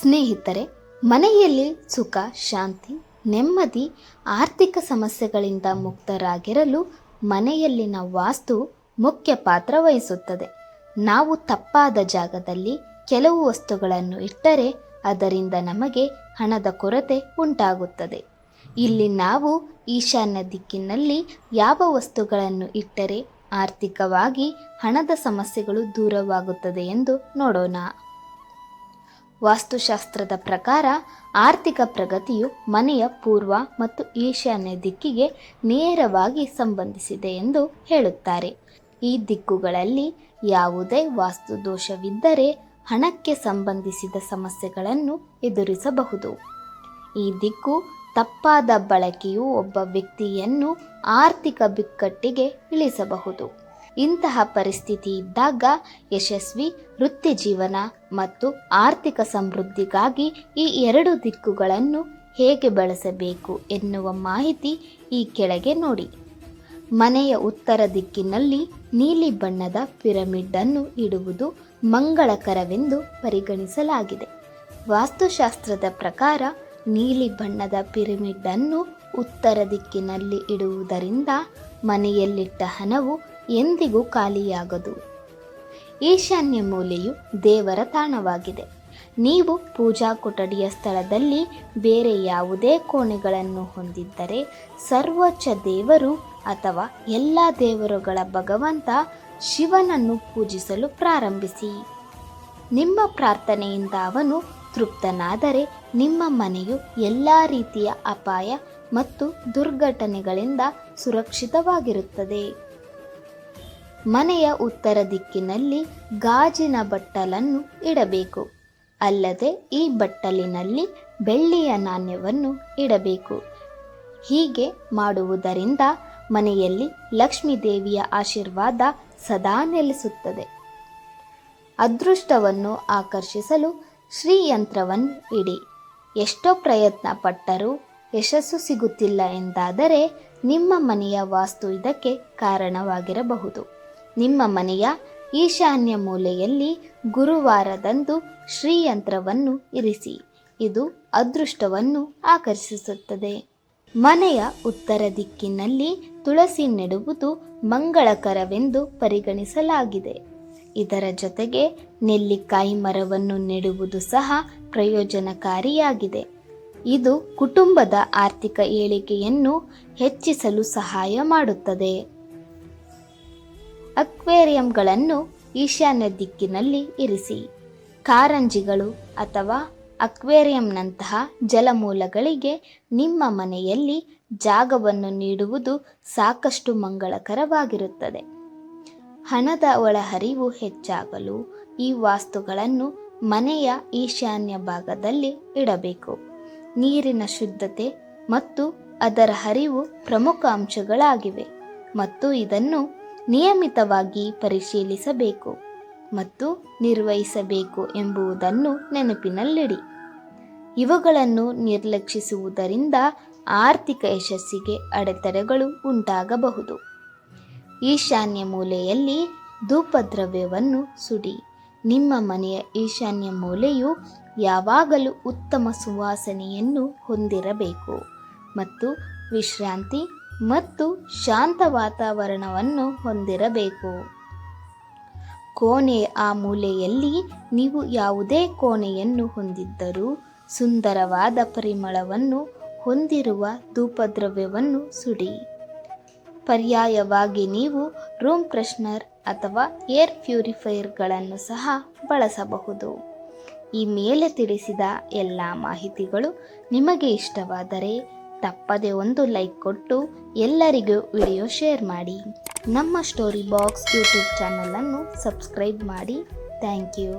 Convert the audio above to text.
ಸ್ನೇಹಿತರೆ, ಮನೆಯಲ್ಲಿ ಸುಖ, ಶಾಂತಿ, ನೆಮ್ಮದಿ, ಆರ್ಥಿಕ ಸಮಸ್ಯೆಗಳಿಂದ ಮುಕ್ತರಾಗಿರಲು ಮನೆಯಲ್ಲಿನ ವಾಸ್ತು ಮುಖ್ಯ ಪಾತ್ರ ವಹಿಸುತ್ತದೆ. ನಾವು ತಪ್ಪಾದ ಜಾಗದಲ್ಲಿ ಕೆಲವು ವಸ್ತುಗಳನ್ನು ಇಟ್ಟರೆ ಅದರಿಂದ ನಮಗೆ ಹಣದ ಕೊರತೆ ಉಂಟಾಗುತ್ತದೆ. ಇಲ್ಲಿ ನಾವು ಈಶಾನ್ಯ ದಿಕ್ಕಿನಲ್ಲಿ ಯಾವ ವಸ್ತುಗಳನ್ನು ಇಟ್ಟರೆ ಆರ್ಥಿಕವಾಗಿ ಹಣದ ಸಮಸ್ಯೆಗಳು ದೂರವಾಗುತ್ತದೆ ಎಂದು ನೋಡೋಣ. ವಾಸ್ತುಶಾಸ್ತ್ರದ ಪ್ರಕಾರ ಆರ್ಥಿಕ ಪ್ರಗತಿಯು ಮನೆಯ ಪೂರ್ವ ಮತ್ತು ಈಶಾನ್ಯ ದಿಕ್ಕಿಗೆ ನೇರವಾಗಿ ಸಂಬಂಧಿಸಿದೆ ಎಂದು ಹೇಳುತ್ತಾರೆ. ಈ ದಿಕ್ಕುಗಳಲ್ಲಿ ಯಾವುದೇ ವಾಸ್ತು ದೋಷವಿದ್ದರೆ ಹಣಕ್ಕೆ ಸಂಬಂಧಿಸಿದ ಸಮಸ್ಯೆಗಳನ್ನು ಎದುರಿಸಬಹುದು. ಈ ದಿಕ್ಕು ತಪ್ಪಾದ ಬಳಕೆಯು ಒಬ್ಬ ವ್ಯಕ್ತಿಯನ್ನು ಆರ್ಥಿಕ ಬಿಕ್ಕಟ್ಟಿಗೆ ಇಳಿಸಬಹುದು. ಇಂತಹ ಪರಿಸ್ಥಿತಿ ಇದ್ದಾಗ ಯಶಸ್ವಿ ವೃತ್ತಿ ಜೀವನ ಮತ್ತು ಆರ್ಥಿಕ ಸಮೃದ್ಧಿಗಾಗಿ ಈ ಎರಡು ದಿಕ್ಕುಗಳನ್ನು ಹೇಗೆ ಬಳಸಬೇಕು ಎನ್ನುವ ಮಾಹಿತಿ ಈ ಕೆಳಗೆ ನೋಡಿ. ಮನೆಯ ಉತ್ತರ ದಿಕ್ಕಿನಲ್ಲಿ ನೀಲಿ ಬಣ್ಣದ ಪಿರಮಿಡ್ ಅನ್ನು ಇಡುವುದು ಮಂಗಳಕರವೆಂದು ಪರಿಗಣಿಸಲಾಗಿದೆ. ವಾಸ್ತುಶಾಸ್ತ್ರದ ಪ್ರಕಾರ ನೀಲಿ ಬಣ್ಣದ ಪಿರಮಿಡ್ ಅನ್ನು ಉತ್ತರ ದಿಕ್ಕಿನಲ್ಲಿ ಇಡುವುದರಿಂದ ಮನೆಯಲ್ಲಿಟ್ಟ ಹಣವು ಎಂದಿಗೂ ಖಾಲಿಯಾಗದು. ಈಶಾನ್ಯ ಮೂಲೆಯು ದೇವರ ತಾಣವಾಗಿದೆ. ನೀವು ಪೂಜಾ ಕೊಠಡಿಯ ಸ್ಥಳದಲ್ಲಿ ಬೇರೆ ಯಾವುದೇ ಕೋಣೆಗಳನ್ನು ಹೊಂದಿದ್ದರೆ ಸರ್ವೋಚ್ಚ ದೇವರು ಅಥವಾ ಎಲ್ಲ ದೇವರುಗಳ ಭಗವಂತ ಶಿವನನ್ನು ಪೂಜಿಸಲು ಪ್ರಾರಂಭಿಸಿ. ನಿಮ್ಮ ಪ್ರಾರ್ಥನೆಯಿಂದ ಅವನು ತೃಪ್ತನಾದರೆ ನಿಮ್ಮ ಮನೆಯು ಎಲ್ಲ ರೀತಿಯ ಅಪಾಯ ಮತ್ತು ದುರ್ಘಟನೆಗಳಿಂದ ಸುರಕ್ಷಿತವಾಗಿರುತ್ತದೆ. ಮನೆಯ ಉತ್ತರ ದಿಕ್ಕಿನಲ್ಲಿ ಗಾಜಿನ ಬಟ್ಟಲನ್ನು ಇಡಬೇಕು. ಅಲ್ಲದೆ ಈ ಬಟ್ಟಲಿನಲ್ಲಿ ಬೆಳ್ಳಿಯ ನಾಣ್ಯವನ್ನು ಇಡಬೇಕು. ಹೀಗೆ ಮಾಡುವುದರಿಂದ ಮನೆಯಲ್ಲಿ ಲಕ್ಷ್ಮೀ ದೇವಿಯ ಆಶೀರ್ವಾದ ಸದಾ ನೆಲೆಸುತ್ತದೆ. ಅದೃಷ್ಟವನ್ನು ಆಕರ್ಷಿಸಲು ಶ್ರೀಯಂತ್ರವನ್ನು ಇಡಿ. ಎಷ್ಟೋ ಪ್ರಯತ್ನ ಪಟ್ಟರೂ ಯಶಸ್ಸು ಸಿಗುತ್ತಿಲ್ಲ ಎಂದಾದರೆ ನಿಮ್ಮ ಮನೆಯ ವಾಸ್ತು ಇದಕ್ಕೆ ಕಾರಣವಾಗಿರಬಹುದು. ನಿಮ್ಮ ಮನೆಯ ಈಶಾನ್ಯ ಮೂಲೆಯಲ್ಲಿ ಗುರುವಾರದಂದು ಶ್ರೀಯಂತ್ರವನ್ನು ಇರಿಸಿ. ಇದು ಅದೃಷ್ಟವನ್ನು ಆಕರ್ಷಿಸುತ್ತದೆ. ಮನೆಯ ಉತ್ತರ ದಿಕ್ಕಿನಲ್ಲಿ ತುಳಸಿ ನೆಡುವುದು ಮಂಗಳಕರವೆಂದು ಪರಿಗಣಿಸಲಾಗಿದೆ. ಇದರ ಜೊತೆಗೆ ನೆಲ್ಲಿಕಾಯಿ ಮರವನ್ನು ನೆಡುವುದು ಸಹ ಪ್ರಯೋಜನಕಾರಿಯಾಗಿದೆ. ಇದು ಕುಟುಂಬದ ಆರ್ಥಿಕ ಏಳಿಗೆಯನ್ನು ಹೆಚ್ಚಿಸಲು ಸಹಾಯ ಮಾಡುತ್ತದೆ. ಅಕ್ವೇರಿಯಂಗಳನ್ನು ಈಶಾನ್ಯ ದಿಕ್ಕಿನಲ್ಲಿ ಇರಿಸಿ. ಕಾರಂಜಿಗಳು ಅಥವಾ ಅಕ್ವೇರಿಯಂನಂತಹ ಜಲಮೂಲಗಳಿಗೆ ನಿಮ್ಮ ಮನೆಯಲ್ಲಿ ಜಾಗವನ್ನು ನೀಡುವುದು ಸಾಕಷ್ಟು ಮಂಗಳಕರವಾಗಿರುತ್ತದೆ. ಹಣದ ಒಳಹರಿವು ಹೆಚ್ಚಾಗಲು ಈ ವಾಸ್ತುಗಳನ್ನು ಮನೆಯ ಈಶಾನ್ಯ ಭಾಗದಲ್ಲಿ ಇಡಬೇಕು. ನೀರಿನ ಶುದ್ಧತೆ ಮತ್ತು ಅದರ ಹರಿವು ಪ್ರಮುಖ ಅಂಶಗಳಾಗಿವೆ ಮತ್ತು ಇದನ್ನು ನಿಯಮಿತವಾಗಿ ಪರಿಶೀಲಿಸಬೇಕು ಮತ್ತು ನಿರ್ವಹಿಸಬೇಕು ಎಂಬುದನ್ನು ನೆನಪಿನಲ್ಲಿಡಿ. ಇವುಗಳನ್ನು ನಿರ್ಲಕ್ಷಿಸುವುದರಿಂದ ಆರ್ಥಿಕ ಯಶಸ್ಸಿಗೆ ಅಡೆತಡೆಗಳು ಉಂಟಾಗಬಹುದು. ಈಶಾನ್ಯ ಮೂಲೆಯಲ್ಲಿ ಧೂಪದ್ರವ್ಯವನ್ನು ಸುಡಿ. ನಿಮ್ಮ ಮನೆಯ ಈಶಾನ್ಯ ಮೂಲೆಯು ಯಾವಾಗಲೂ ಉತ್ತಮ ಸುವಾಸನೆಯನ್ನು ಹೊಂದಿರಬೇಕು ಮತ್ತು ವಿಶ್ರಾಂತಿ ಮತ್ತು ಶಾಂತ ವಾತಾವರಣವನ್ನು ಹೊಂದಿರಬೇಕು. ಕೋಣೆ ಆ ಮೂಲೆಯಲ್ಲಿ ನೀವು ಯಾವುದೇ ಕೋಣೆಯನ್ನು ಹೊಂದಿದ್ದರೂ ಸುಂದರವಾದ ಪರಿಮಳವನ್ನು ಹೊಂದಿರುವ ಧೂಪದ್ರವ್ಯವನ್ನು ಸುಡಿ. ಪರ್ಯಾಯವಾಗಿ ನೀವು ರೂಮ್ ಫ್ರೆಶ್ನರ್ ಅಥವಾ ಏರ್ ಪ್ಯೂರಿಫೈಯರ್ಗಳನ್ನು ಸಹ ಬಳಸಬಹುದು. ಈ ಮೇಲೆ ತಿಳಿಸಿದ ಎಲ್ಲ ಮಾಹಿತಿಗಳು ನಿಮಗೆ ಇಷ್ಟವಾದರೆ ತಪ್ಪದೆ ಒಂದು ಲೈಕ್ ಕೊಟ್ಟು ಎಲ್ಲರಿಗೂ ವಿಡಿಯೋ ಶೇರ್ ಮಾಡಿ. ನಮ್ಮ ಸ್ಟೋರಿ ಬಾಕ್ಸ್ ಯೂಟ್ಯೂಬ್ ಚಾನಲನ್ನು ಸಬ್ಸ್ಕ್ರೈಬ್ ಮಾಡಿ. Thank you.